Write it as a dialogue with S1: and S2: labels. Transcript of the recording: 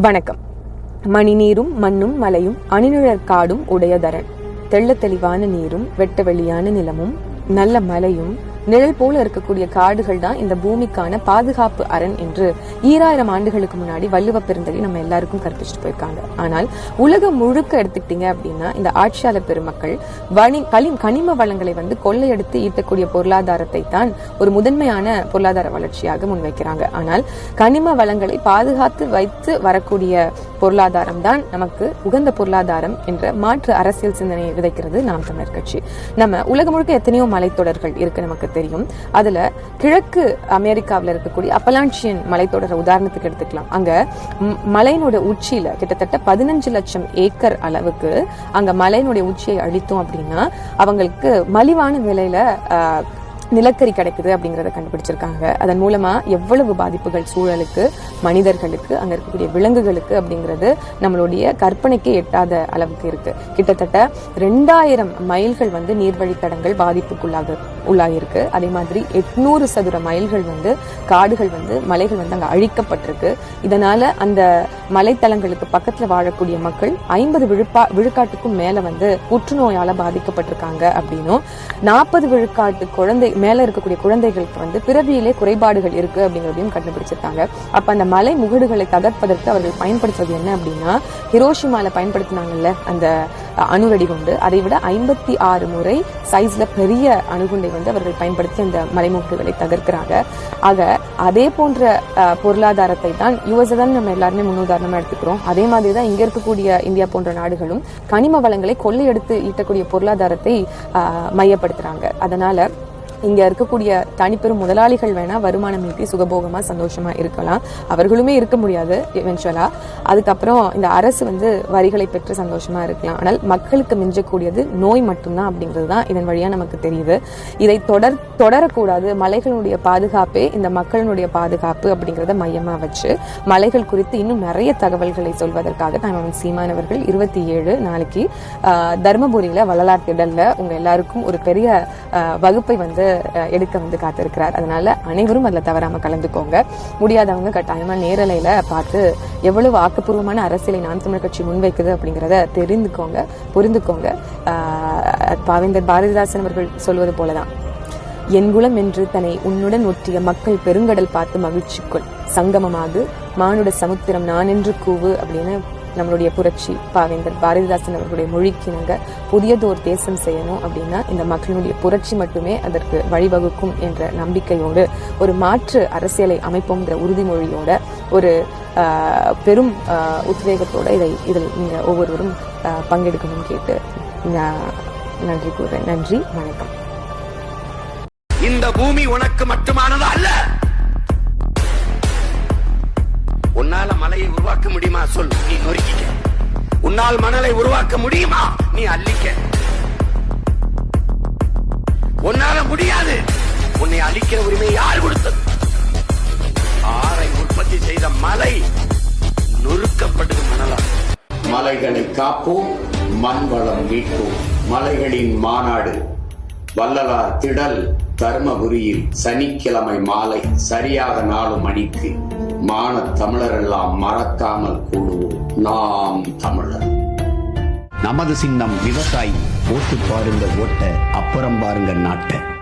S1: வணக்கம். மணிநீரும் மண்ணும் மலையும் அணிநிழற் காடும் உடையதரன். தெள்ள தெளிவான நீரும் வெட்ட வெளியான நிலமும் நல்ல மலையும் நிழல் போல இருக்கக்கூடிய காடுகள் தான் இந்த பூமிக்கான பாதுகாப்பு அரண் என்று ஈராயிரம் ஆண்டுகளுக்கு முன்னாடி வள்ளுவ பெருந்தகை நம்ம எல்லாருக்கும் கற்பிச்சுட்டு போயிருக்காங்க. ஆனால் உலகம் முழுக்க எடுத்துக்கிட்டீங்க அப்படின்னா இந்த ஆட்சியாளர் பெருமக்கள் வணி களி கனிம வளங்களை வந்து கொள்ளையெடுத்து ஈட்டக்கூடிய பொருளாதாரத்தை தான் ஒரு முதன்மையான பொருளாதார வளர்ச்சியாக முன்வைக்கிறாங்க. ஆனால் கனிம வளங்களை பாதுகாத்து வைத்து வரக்கூடிய பொருளாதாரம் தான் நமக்கு உகந்த பொருளாதாரம் என்ற மாற்று அரசியல் சிந்தனையை விதைக்கிறது நாம் தமிழர் கட்சி. நம்ம உலகம் முழுக்க எத்தனையோ மலைத்தொடர்கள் இருக்கு நமக்கு தெரியும். அதுல கிழக்கு அமெரிக்காவில் இருக்கக்கூடிய அப்பலான்சியன் மலைத்தொடரை உதாரணத்துக்கு எடுத்துக்கலாம். அங்க மலையினுடைய உச்சியில கிட்டத்தட்ட பதினஞ்சு லட்சம் ஏக்கர் அளவுக்கு அங்க மலையினுடைய உச்சியை அழித்தோம் அப்படின்னா அவங்களுக்கு மலிவான விலையில நிலக்கரி கிடைக்குது அப்படிங்கறத கண்டுபிடிச்சிருக்காங்க. அதன் மூலமா எவ்வளவு பாதிப்புகள் சூழலுக்கு மனிதர்களுக்கு அங்க இருக்கக்கூடிய விலங்குகளுக்கு அப்படிங்கிறது நம்மளுடைய கற்பனைக்கே எட்டாத அளவுக்கு இருக்கு. கிட்டத்தட்ட ரெண்டாயிரம் மைல்கள் வந்து நீர்வழித்தடங்கள் பாதிப்புக்குள்ளாக உள்ளாயிருக்கு. அதே மாதிரி எட்நூறு சதுர மைல்கள் வந்து காடுகள் வந்து மலைகள் வந்து அங்க அழிக்கப்பட்டிருக்கு. இதனால அந்த மலைத்தலங்களுக்கு பக்கத்துல வாழக்கூடிய மக்கள் ஐம்பது விழுப்பா விழுக்காட்டுக்கும் மேல வந்து புற்றுநோயால பாதிக்கப்பட்டிருக்காங்க அப்படின்னும் நாற்பது விழுக்காட்டு குழந்தை மேல இருக்கக்கூடிய குழந்தைகளுக்கு வந்து பிறவியிலே குறைபாடுகள் இருக்கு அப்படிங்கிறதையும் கண்டுபிடிச்சிருக்காங்க. அப்ப அந்த மலை முகடுகளை தகர்ப்பதற்கு அவர்கள் பயன்படுத்துவது என்ன அப்படின்னா ஹிரோஷிமால பயன்படுத்தினாங்கல்ல அந்த அணுவடி குண்டு. அதை விட ஐம்பத்தி ஆறு முறை சைஸ்ல பெரிய அணுகுண்டை வந்து அவர்கள் பயன்படுத்தி அந்த மலைமுகடுகளை தகர்க்கிறாங்க. ஆக அதே போன்ற பொருளாதாரத்தை தான் யுஎஸ் தான் நம்ம எல்லாருமே முன்னுதாரணமா எடுத்துக்கிறோம். அதே மாதிரி தான் இங்க இருக்கக்கூடிய இந்தியா போன்ற நாடுகளும் கனிம வளங்களை கொள்ளையெடுத்து ஈட்டக்கூடிய பொருளாதாரத்தை மையப்படுத்துறாங்க. அதனால இங்க இருக்கக்கூடிய தனிப்பெரும் முதலாளிகள் வேணா வருமானம் ஈட்டி சுகபோகமா சந்தோஷமா இருக்கலாம். அவர்களுமே இருக்க முடியாது எவென்ச்சுவலா அதுக்கப்புறம் இந்த அரசு வந்து வரிகளை பெற்று சந்தோஷமா இருக்கலாம். ஆனால் மக்களுக்கு மிஞ்சக்கூடியது நோய் மட்டும்தான் அப்படிங்கிறது தான் இதன் வழியா நமக்கு தெரியுது. இதை தொடர் தொடரக்கூடாது. மலைகளுடைய பாதுகாப்பே இந்த மக்களினுடைய பாதுகாப்பு அப்படிங்கறத மையமா வச்சு மலைகள் குறித்து இன்னும் நிறைய தகவல்களை சொல்வதற்காக நான் சீமானவர்கள் இருபத்தி ஏழு நாளைக்கு ஆஹ், தர்மபுரியில வள்ளலார் திடல்ல உங்க எல்லாருக்கும் ஒரு பெரிய ஆஹ், வகுப்பை வந்து எடுக்க வந்து காத்திருக்கிறார். அதனால அனைவரும் அதுல தவறாம கலந்துக்கோங்க. முடியாதவங்க கட்டாயமா நேரலையில பார்த்து எவ்வளவு ஆக்கப்பூர்வமான அரசியலை நான் தமிழ் கட்சி முன்வைக்குது அப்படிங்கிறத தெரிந்துக்கோங்க புரிந்துக்கோங்க. ஆஹ், பாவேந்தர் பாரதிதாசன் அவர்கள் சொல்வது போலதான். என் குலம் என்று தன்னை உன்னுடன் ஒற்றிய மக்கள் பெருங்கடல் பார்த்து மகிழ்ச்சிக்குள். சங்கமமாகு மானுட சமுத்திரம் நான் என்று கூவு அப்படின்னு நம்மளுடைய புரட்சி பாவேந்தர் பாரதிதாசன் அவர்களுடைய மொழிக்கிணங்க புதியதோர் தேசம் செய்யணும் அப்படின்னா இந்த மக்களுடைய புரட்சி மட்டுமே அதற்கு வழிவகுக்கும் என்ற நம்பிக்கையோடு ஒரு மாற்று அரசியலை அமைப்போங்கிற உறுதிமொழியோட ஒரு பெரும் ஆஹ், உத்வேகத்தோட இதை இதில் நீங்க ஒவ்வொருவரும் ஆஹ், பங்கெடுக்கணும்னு கேட்டு நன்றி கூறுறேன் நன்றி வணக்கம்.
S2: இந்த பூமி உனக்கு மட்டுமானது அல்ல? உன்னால மலையை உருவாக்க முடியுமா? சொல். நீ நொறுக்கிக்க. உன்னால் மணலை உருவாக்க முடியுமா? நீ அள்ளிக்க. உன்னால முடியாது. உன்னை அழிக்கிற உரிமை யார் கொடுத்தது? ஆரை உற்பத்தி செய்த மலை நொறுக்கப்படுது மணலா.
S3: மலைகளை காப்போம் மண் வளம் மீட்போம். மலைகளின் மாநாடு வள்ளலார் திடல் தர்மபுரியில் சனிக்கிழமை மாலை சரியாக நாலு மணிக்கு மான தமிழரெல்லாம் மறக்காமல் கூடுவோம். நாம் தமிழர்.
S4: நமது சின்னம் விவசாயி ஓட்டு பாருங்க ஓட்ட அப்புறம் பாருங்க நாட்டை.